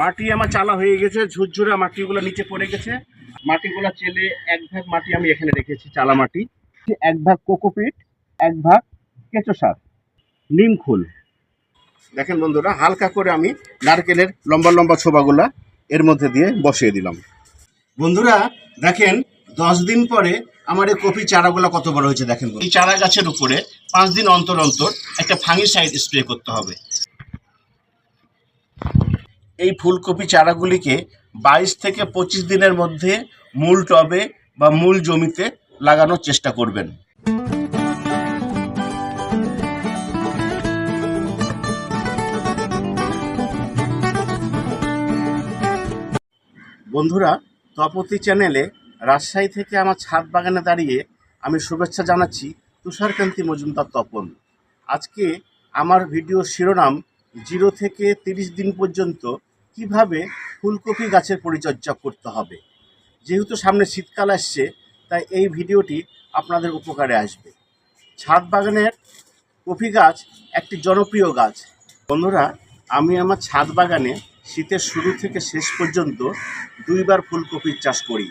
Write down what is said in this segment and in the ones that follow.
মাটি আমার চালা হয়ে গেছে, ঝুরঝুরা মাটিগুলো নিচে পড়ে গেছে। মাটিগুলো চেলে এক ভাগ মাটি আমি এখানে রেখেছি, চালা মাটি। এক ভাগ কোকোপিট এক ভাগ কেঁচো সার, নিম নিমখুল দেখেন বন্ধুরা, হালকা করে আমি নারকেলের লম্বা লম্বা ছোবাগুলা এর মধ্যে দিয়ে বসিয়ে দিলাম। বন্ধুরা, দেখেন, দশ দিন পরে আমার এই কপি চারাগুলো কত বড় হয়েছে দেখেন এই চারা গাছের উপরে পাঁচ দিন অন্তর অন্তর একটা ফাঙ্গিসাইড স্প্রে করতে হবে। এই ফুলকপি চারাগুলিকে বাইশ থেকে পঁচিশ দিনের মধ্যে মূল টবে বা মূল জমিতে লাগানোর চেষ্টা করবেন। বন্ধুরা, তপতি চ্যানেলে রাজশাহী থেকে আমার ছাদ বাগানে দাঁড়িয়ে আমি শুভেচ্ছা জানাচ্ছি তুষারকান্তি মজুমদার তপন। আজকে আমার ভিডিও শিরোনাম জিরো থেকে তিরিশ দিন পর্যন্ত কীভাবে ফুলকপি গাছের পরিচর্যা করতে হবে? যেহেতু সামনে শীতকাল আসছে, তাই এই ভিডিওটি আপনাদের উপকারে আসবে। ছাদ বাগানের কফি গাছ একটি জনপ্রিয় গাছ। বন্ধুরা, আমি আমার ছাদ বাগানে শীতের শুরু থেকে শেষ পর্যন্ত দুইবার ফুলকপির চাষ করি।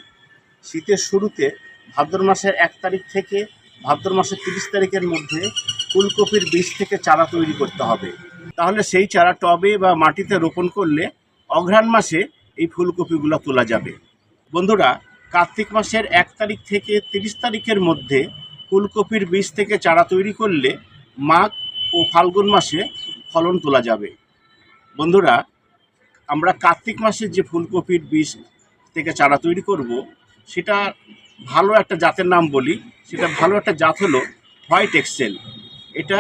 শীতের শুরুতে ভাদ্র মাসের এক তারিখ থেকে ভাদ্র মাসের তিরিশ তারিখের মধ্যে ফুলকপির বীজ থেকে চারা তৈরি করতে হবে। তাহলে সেই চারা টবে বা মাটিতে রোপণ করলে অঘ্রাণ মাসে এই ফুলকপিগুলো তোলা যাবে। বন্ধুরা, কার্তিক মাসের এক তারিখ থেকে তিরিশ তারিখের মধ্যে ফুলকপির বীজ থেকে চারা তৈরি করলে মাঘ ও ফাল্গুন মাসে ফলন তোলা যাবে। বন্ধুরা, আমরা কার্তিক মাসে যে ফুলকপির বীজ থেকে চারা তৈরি করব, সেটা ভালো একটা জাতের নাম বলি, সেটা ভালো একটা জাত হলো হোয়াইট এক্সেল এটা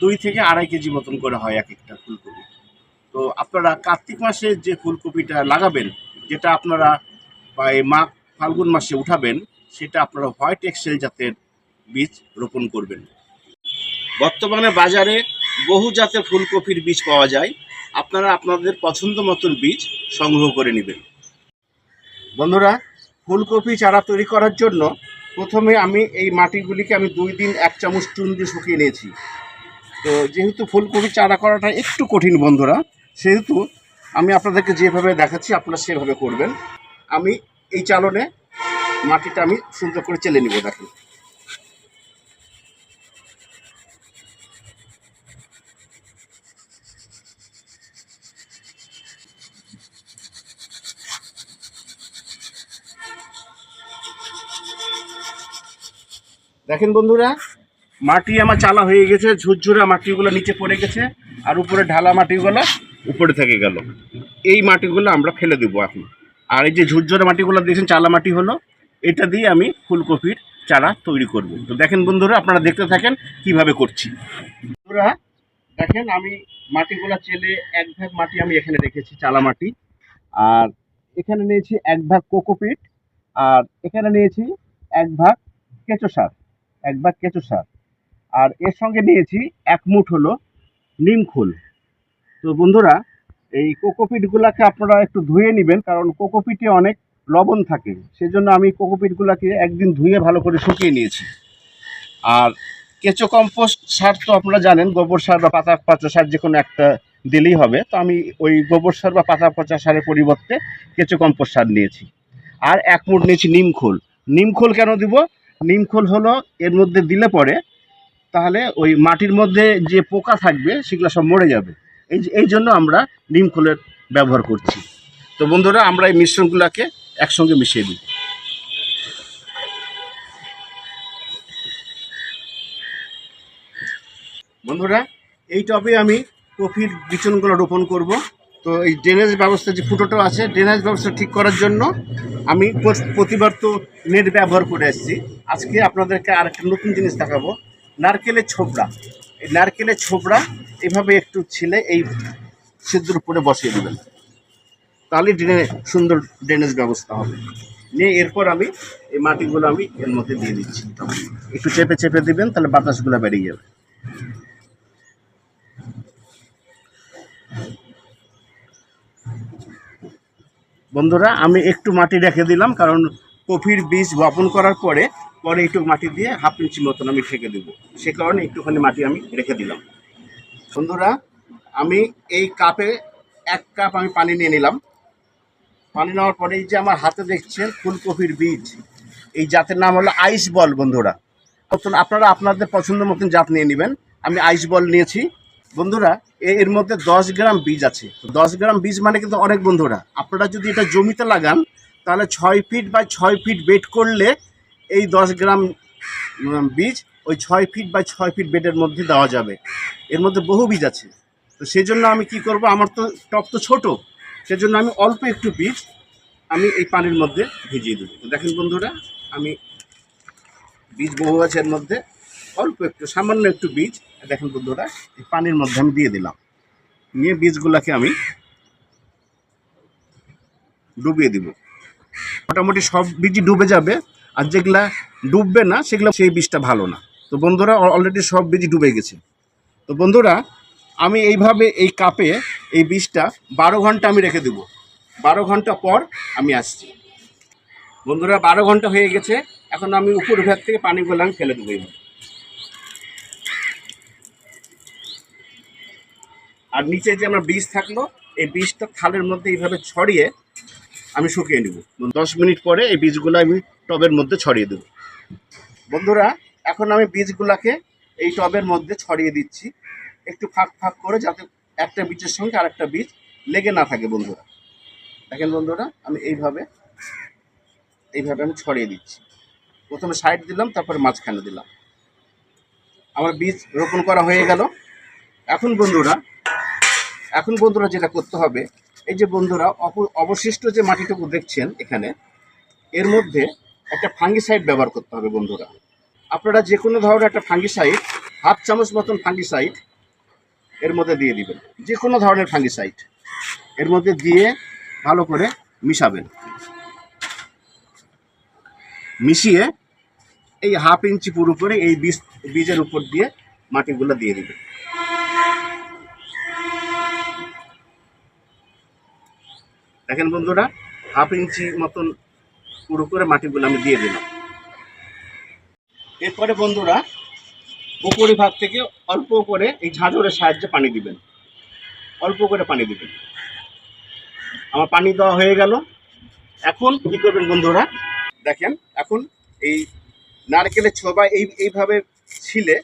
দুই থেকে আড়াই কেজি মতন করে হয় এক তো আপনারা কার্তিক মাসে যে ফুলকপিটা লাগাবেন, যেটা আপনারা মাঘ, ফাল্গুন মাসে উঠাবেন, সেটা আপনারা হোয়াইট এক্সেল জাতের বীজ রোপণ করবেন। বর্তমানে বাজারে বহু জাতের ফুলকপির বীজ পাওয়া যায়। আপনারা আপনাদের পছন্দ মতন বীজ সংগ্রহ করে নেবেন। বন্ধুরা, ফুলকপি চারা তৈরি করার জন্য প্রথমে আমি এই মাটিগুলিকে আমি দুই দিন এক চামচ চুন দিয়ে শুকিয়ে নিয়েছি। তো যেহেতু ফুলকপি চারা করাটা একটু কঠিন বন্ধুরা সেহেতু আমি আপনাদেরকে যেভাবে দেখাচ্ছি, আপনারা সেভাবে করবেন। আমি এই চালনে মাটিটা আমি সুন্দর করে চেলে নিব, দেখেন। দেখেন বন্ধুরা, মাটি আমার চালা হয়ে গেছে, ঝুরঝুরা মাটিগুলো নিচে পড়ে গেছে, আর উপরে ঢালা মাটিগুলো উপরে থেকে গেল। এই মাটিগুলো আমরা ফেলে দেবো এখন। আর এই যে ঝুরঝুরা মাটিগুলো দেখছেন, চালা মাটি হলো, এটা দিয়ে আমি ফুলকপির চারা তৈরি করব। তো দেখেন বন্ধুরা, আপনারা দেখতে থাকেন কীভাবে করছি। বন্ধুরা, দেখেন আমি মাটিগুলো চেলে এক ভাগ মাটি আমি এখানে রেখেছি, চালা মাটি। আর এখানে নিয়েছি এক ভাগ কোকোপিট আর এখানে নিয়েছি এক ভাগ কেঁচো সার, এক ভাগ কেঁচো সার। আর এর সঙ্গে নিয়েছি এক মুঠ হলো নিমখোল তো বন্ধুরা, এই কোকোপিটগুলোকে আপনারা একটু ধুয়ে নেবেন, কারণ কোকোপিটে অনেক লবণ থাকে। সেজন্য আমি কোকোপিটগুলোকে একদিন ধুয়ে ভালো করে শুকিয়ে নিয়েছি। আর কেঁচো কম্পোস্ট সার তো আপনারা জানেন, গোবর সার বা পাতা পচা সার যে কোনো একটা দিলেই হবে। তো আমি ওই গোবর সার বা পাতা পচা সারের পরিবর্তে কেঁচো কম্পোস্ট সার নিয়েছি। আর এক মুঠ নিয়েছি নিমখোল নিমখোল কেন দিব? নিমখোল হলো, এর মধ্যে দিলে পরে তাহলে ওই মাটির মধ্যে যে পোকা থাকবে, সেগুলো সব মরে যাবে। এই এই জন্য আমরা নিমখোলের ব্যবহার করছি। তো বন্ধুরা, আমরা এই মিশ্রণগুলোকে একসঙ্গে মিশিয়ে দিই। বন্ধুরা, এই টবে আমি কফির বিচনগুলো রোপণ করব। তো এই ড্রেনেজ ব্যবস্থা যে ফুটোটা আছে, ড্রেনেজ ব্যবস্থা ঠিক করার জন্য আমি প্রতিবার তো নেট ব্যবহার করে আসছি। আজকে আপনাদেরকে আরেকটা নতুন জিনিস দেখাবো, নারকেলের ছোবড়া। নারকেলের ছোবড়া এভাবে একটু ছিলে এই সিদ্ধর উপরে বসিয়ে দেবেন। তাহলে ড্রেনে সুন্দর ড্রেনেজ ব্যবস্থা হবে। নিয়ে এরপর আমি এই মাটিগুলো আমি এর মধ্যে দিয়ে দিচ্ছি। একটু চেপে চেপে দিবেন, তাহলে বাতাসগুলো বেরিয়ে যাবে। বন্ধুরা, আমি একটু মাটি রেখে দিলাম, কারণ কফির বীজ বপন করার পরে পরে একটু মাটি দিয়ে হাফ ইঞ্চি মতন আমি ঠেকে দেবো। সে কারণে একটুখানি মাটি আমি রেখে দিলাম। বন্ধুরা, আমি এই কাপে এক কাপ আমি পানি নিয়ে নিলাম। পানি নেওয়ার পরে এই যে আমার হাতে দেখছেন ফুলকপির বীজ, এই জাতের নাম হলো আইস বল বন্ধুরা। মতন আপনারা আপনাদের পছন্দ মতন জাত নিয়ে নেবেন। আমি আইস বল নিয়েছি। বন্ধুরা এর মধ্যে দশ গ্রাম বীজ আছে। দশ গ্রাম বীজ মানে কিন্তু অনেক বন্ধুরা। আপনারা যদি এটা জমিতে লাগান, তাহলে ছয় ফিট বা ছয় ফিট বেড করলে এই দশ গ্রাম বীজ ওই ছয় ফিট বা ছয় ফিট বেডের মধ্যে দেওয়া যাবে। এর মধ্যে বহু বীজ আছে। তো সেই জন্য আমি কি করব? আমার তো টপ তো ছোট। সেজন্য আমি অল্প একটু বীজ আমি এই পানির মধ্যে ভিজিয়ে দেবো। তো দেখেন বন্ধুরা, আমি বীজ বহু আছে এর মধ্যে। অল্প একটু, সামান্য একটু বীজ। দেখেন বন্ধুরা, এই পানির মধ্যে আমি দিয়ে দিলাম। নিয়ে বীজগুলোকে আমি ডুবিয়ে দিব। মোটামুটি সব বীজই ডুবে যাবে। আর যেগুলা ডুববে না, সেগুলো সেই বীজটা ভালো না। তো বন্ধুরা অলরেডি সব বীজ ডুবে গেছে। তো বন্ধুরা, আমি এইভাবে এই কাপে এই বীজটা বারো ঘণ্টা আমি রেখে দেবো। বারো ঘণ্টা পর আমি আসছি। বন্ধুরা, বারো ঘণ্টা হয়ে গেছে। এখন আমি উপর ভাগ থেকে পানিগুলো আমি ফেলে দেবো এইভাবে। আর নিচে যে আমার বীজ থাকল, এই বীজটা থালের মধ্যে এইভাবে ছড়িয়ে আমি শুকিয়ে নেব। দশ মিনিট পরে এই বীজগুলো আমি টবের মধ্যে ছড়িয়ে দেবো। বন্ধুরা, এখন আমি বীজগুলাকে এই টবের মধ্যে ছড়িয়ে দিচ্ছি। একটু ফাঁক ফাঁক করে যাতে একটা বীজের সঙ্গে আরেকটা বীজ লেগে না থাকে বন্ধুরা। দেখেন বন্ধুরা, আমি এইভাবে এইভাবে আমি ছড়িয়ে দিচ্ছি। প্রথমে সাইড দিলাম, তারপরে মাঝখানে দিলাম। আমার বীজ রোপণ করা হয়ে গেল। এখন বন্ধুরা এখন বন্ধুরা যেটা করতে হবে, এই যে বন্ধুরা, অপ- অবশিষ্ট যে মাটিটুকু দেখছেন এখানে, এর মধ্যে একটা ফাঙ্গিসাইড ব্যবহার করতে হবে বন্ধুরা। আপনারা যে কোনো ধরনের একটা ফাঙ্গিসাইড হাফ চামচ মতন ফাঙ্গিসাইড এর মধ্যে দিয়ে দিবেন। যে কোনো ধরনের ফাঙ্গিসাইড এর মধ্যে দিয়ে ভালো করে মিশাবেন। মিশিয়ে এই হাফ ইঞ্চি পুরো করে এই বীজ, বীজের উপর দিয়ে মাটিগুলো দিয়ে দিবেন। দেখেন বন্ধুরা, হাফ ইঞ্চি মতন পুরো করে মাটিগুলো আমি দিয়ে দিলাম। এরপরে বন্ধুরা উপরি ভাগ থেকে অল্প করে এই ঝাঁঝরের সাহায্যে পানি দিবেন। অল্প করে পানি দিবেন। আমার পানি দেওয়া হয়ে গেল। এখন কি করবেন বন্ধুরা, দেখেন, এখন এই নারকেলের ছোবা এই, এইভাবে ছিলে,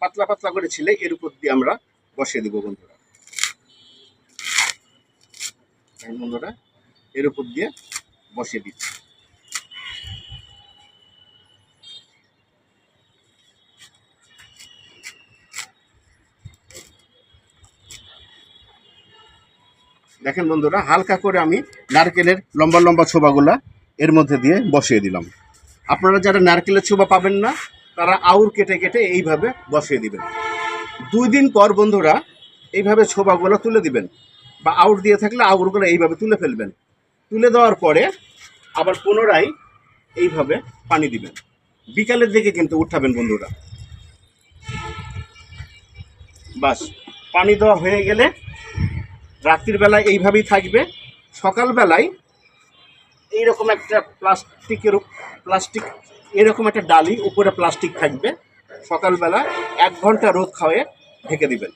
পাতলা পাতলা করে ছিলে, এর উপর দিয়ে আমরা বসিয়ে দেবো বন্ধুরা। বন্ধুরা, এর উপর দিয়ে বসিয়ে দিচ্ছি। দেখেন বন্ধুরা, হালকা করে আমি নারকেলের লম্বা লম্বা ছোবাগুলা এর মধ্যে দিয়ে বসিয়ে দিলাম। আপনারা যারা নারকেলের ছোবা পাবেন না, তারা আউর কেটে কেটে এইভাবে বসিয়ে দিবেন। দুই দিন পর বন্ধুরা, এইভাবে ছোবাগুলো তুলে দিবেন বা আউট দিয়ে থাকলে আউরগুলো এইভাবে তুলে ফেলবেন। তুলে দেওয়ার পরে আবার পুনরায় এইভাবে পানি দিবেন। বিকালের দিকে কিন্তু উঠাবেন বন্ধুরা। বাস, পানি দেওয়া হয়ে গেলে রাত্রির বেলায় এইভাবেই থাকবে। সকালবেলায় এইরকম একটা প্লাস্টিকের প্লাস্টিক, এরকম একটা ডালি, উপরে প্লাস্টিক থাকবে। সকালবেলা এক ঘণ্টা রোদ খাওয়ে ঢেকে দিবেন।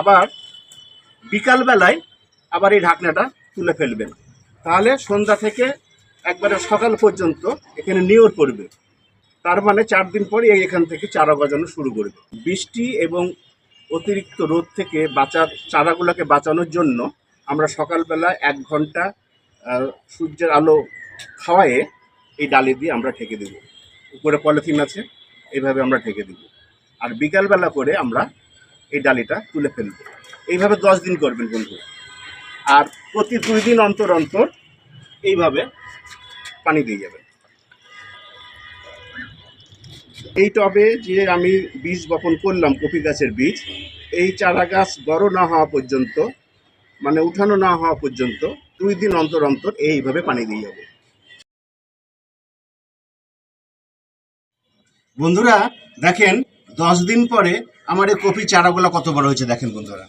আবার বিকালবেলায় আবার এই ঢাকনাটা তুলে ফেলবেন। তাহলে সন্ধ্যা থেকে একবারে সকাল পর্যন্ত এখানে নিয়র পড়বে। তার মানে চার দিন পরে এখান থেকে চারা গজানো শুরু করবে। বৃষ্টি এবং অতিরিক্ত রোদ থেকে বাঁচার, চারাগুলোকে বাঁচানোর জন্য আমরা সকালবেলা এক ঘণ্টা সূর্যের আলো খাওয়ায়ে এই ডালি দিয়ে আমরা ঢেকে দেব। উপরে পলিথিন আছে, এইভাবে আমরা ঢেকে দেব। আর বিকালবেলা করে আমরা এই ডালিটা তুলে ফেলব। এইভাবে দশ দিন করবেন বন্ধু। আর প্রতি দুই দিন অন্তর অন্তর এইভাবে পানি দিয়ে যাবেন। এই টবে যে আমি বীজ বপন করলাম কপি গাছের বীজ, এই চারা গাছ বড় না হওয়া পর্যন্ত মানে উঠানো না হওয়া পর্যন্ত, দুই দিন অন্তর অন্তর এইভাবে পানি দিয়ে যাব। বন্ধুরা, দেখেন, দশ দিন পরে আমার এই কপি চারাগুলো কত বড় হয়েছে দেখেন বন্ধুরা।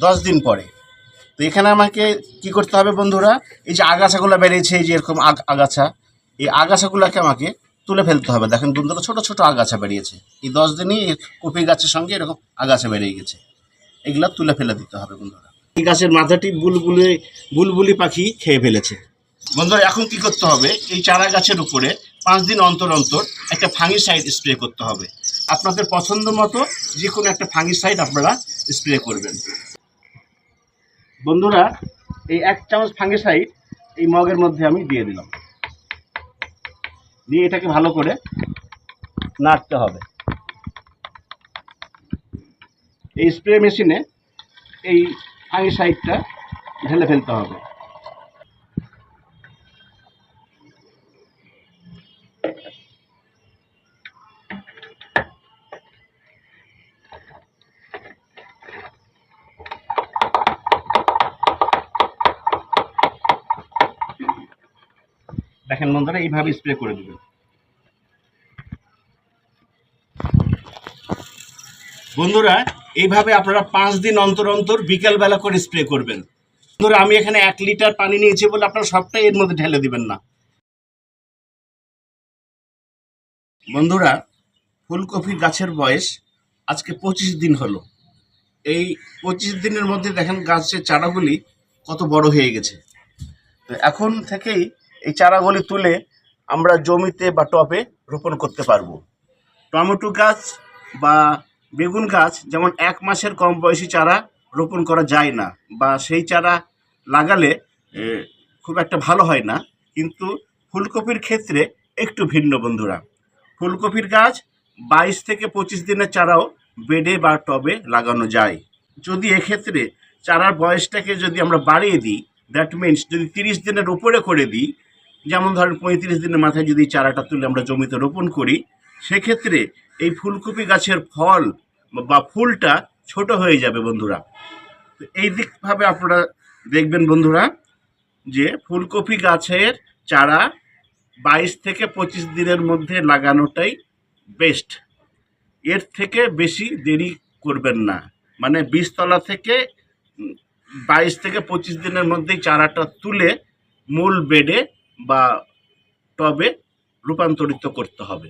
দশ দিন পরে। তো এখানে আমাকে কি করতে হবে বন্ধুরা, এই যে আগাছাগুলো বেরিয়েছে এই যে এরকম আগ- আগাছা এই আগাছাগুলোকে আমাকে তুলে ফেলতে হবে। দেখেন বন্ধুরা ছোট ছোট আগাছা বেরিয়েছে। এই দশ দিনই কপি গাছের সঙ্গে এরকম আগাছা বেরিয়ে গেছে। এগুলো তুলে ফেলে দিতে হবে বন্ধুরা। এই গাছের মাথাটি বুলবুলি বুলবুলি পাখি খেয়ে ফেলেছে। বন্ধুরা এখন কি করতে হবে? এই চারা গাছের উপরে পাঁচ দিন অন্তর অন্তর একটা ফাঙ্গিসাইড স্প্রে করতে হবে। আপনাদের পছন্দ মতো যে কোনো একটা ফাঙ্গিসাইড আপনারা স্প্রে করবেন। বন্ধুরা এই এক চামচ ফাঙ্গিসাইড এই মগের মধ্যে আমি দিয়ে দিলাম। দিয়ে এটাকে ভালো করে নাড়তে হবে। এই স্প্রে মেশিনে এই ফাঙ্গিসাইডটা ঢেলে ফেলতে হবে। দেখেন বন্ধুরা, এইভাবে স্প্রে করে দেবেন। বন্ধুরা, এইভাবে আপনারা পাঁচ দিন অন্তর অন্তর বিকেলবেলা করে স্প্রে করবেন। বন্ধুরা, আমি এখানে এক লিটার পানি নিয়েছি বলে আপনারা সবটাই এর মধ্যে ঢেলে দিবেন না। বন্ধুরা, ফুলকপি গাছের বয়স আজকে পঁচিশ দিন হলো। এই পঁচিশ দিনের মধ্যে দেখেন গাছের চারাগুলি কত বড় হয়ে গেছে। তো এখন থেকেই চারাগুলি তুলে আমরা জমিতে বা টবে রোপণ করতে পারব। টমেটো গাছ বা বেগুন গাছ যেমন এক মাসের কম বয়সী চারা রোপণ করা যায় না বা সেই চারা লাগালে খুব একটা ভালো হয় না। কিন্তু ফুলকপির ক্ষেত্রে একটু ভিন্ন বন্ধুরা। ফুলকপির গাছ বাইশ থেকে পঁচিশ দিনের চারাও বেডে বা টবে লাগানো যায়। যদি এক্ষেত্রে চারার বয়সটাকে যদি আমরা বাড়িয়ে দিই দ্যাট মিন্স যদি তিরিশ দিনের উপরে করে দিই যেমন ধরেন পঁয়ত্রিশ দিনের মাথায় যদি চারাটা তুলে আমরা জমিতে রোপণ করি, সেক্ষেত্রে এই ফুলকপি গাছের ফল বা ফুলটা ছোট হয়ে যাবে বন্ধুরা। তো এই দিকভাবে আপনারা দেখবেন বন্ধুরা যে ফুলকপি গাছের চারা বাইশ থেকে পঁচিশ দিনের মধ্যে লাগানোটাই বেস্ট এর থেকে বেশি দেরি করবেন না। মানে বীজতলা থেকে বাইশ থেকে পঁচিশ দিনের মধ্যেই চারাটা তুলে মূল বেডে বা টবে রূপান্তরিত করতে হবে।